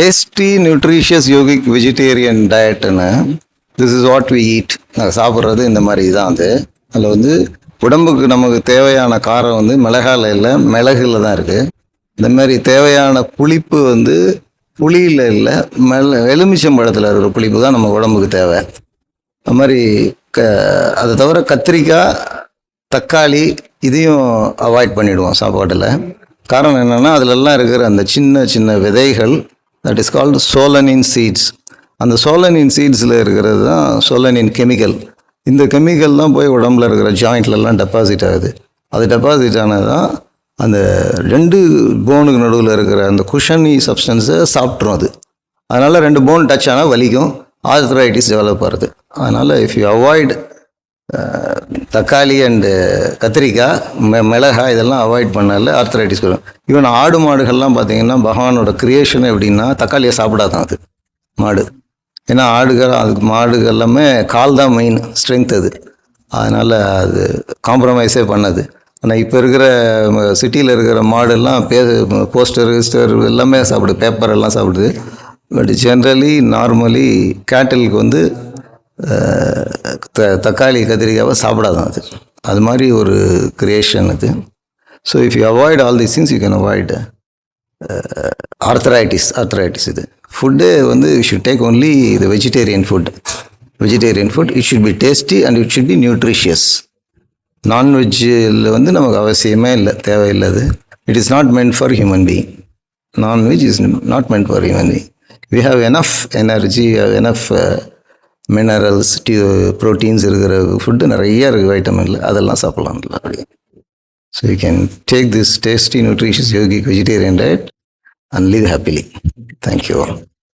Tasty nutritious yogic vegetarian டயட்டுன்னு this is what we eat நாங்கள் சாப்பிட்றது இந்த மாதிரி தான் அது. அதில் வந்து உடம்புக்கு நமக்கு தேவையான காரம் வந்து மிளகால இல்லை மிளகுல தான் இருக்குது இந்த மாதிரி தேவையான புளிப்பு வந்து புளியில் இல்லை மெல எலுமிச்சம்பழத்தில் இருக்கிற புளிப்பு தான் நம்ம உடம்புக்கு தேவை. அது மாதிரி க அதை தவிர கத்திரிக்காய் தக்காளி இதையும் அவாய்ட் பண்ணிவிடுவோம் சாப்பாட்டில். காரணம் என்னென்னா அதிலெல்லாம் இருக்கிற அந்த சின்ன சின்ன விதைகள் that is called solanine seeds அந்த சோலனின் சீட்ஸில் இருக்கிறது தான் சோலனின் கெமிக்கல் இந்த கெமிக்கல் தான் போய் உடம்புல இருக்கிற ஜாயிண்ட்லலாம் டெபாசிட் ஆகுது. அது டெபாசிட் ஆனால் தான் அந்த ரெண்டு போனுக்கு நடுவில் இருக்கிற அந்த குஷனி சப்ஸ்டன்ஸை சாப்பிட்ரும் அது. அதனால் ரெண்டு போன் டச் ஆனால் வலிக்கும். ஆர்த்ரைட்டிஸ் டெவலப் ஆகுது. அதனால் இஃப் யூ அவாய்ட் தக்காளி அண்டு கத்திரிக்காய் மெ மிளகாய் இதெல்லாம் அவாய்ட் பண்ணால ஆர்த்தரைட்டிஸ் வரும். ஈவன் ஆடு மாடுகள்லாம் பார்த்தீங்கன்னா பகவானோட கிரியேஷன் எப்படின்னா தக்காளியை சாப்பிடாதான் அது மாடு. ஏன்னா ஆடுகள் அதுக்கு மாடுகள் எல்லாமே கால் தான் மெயின் ஸ்ட்ரென்த் அது. அதனால் அது காம்ப்ரமைஸே பண்ணது. ஆனால் இப்போ இருக்கிற சிட்டியில் இருக்கிற மாடெல்லாம் பே போஸ்டர் கிஸ்டர் எல்லாமே சாப்பிடுது பேப்பர் எல்லாம் சாப்பிடுது. பட் ஜென்ரலி நார்மலி கேட்டலுக்கு வந்து த தக்காளி கத்திரிக்காவை சாப்பிடாதான் அது. அது மாதிரி ஒரு கிரியேஷன் அது. So if you avoid all these things you can avoid arthritis arthritis இது. ஃபுட்டு வந்து யூ ஷுட் டேக் ஒன்லி இது vegetarian food vegetarian food it should be tasty and it should be nutritious நான்வெஜ்ஜில் வந்து நமக்கு அவசியமே இல்லை தேவையில்லை அது. It is not meant for human being non veg is not meant for human being we have enough energy have enough minerals due proteins இருக்கிற food நிறைய இருக்குது வைட்டமின்ல அதெல்லாம் சாப்பிட்லாம் அப்படி so you can take this tasty nutritious yogi vegetarian diet and live happily thank you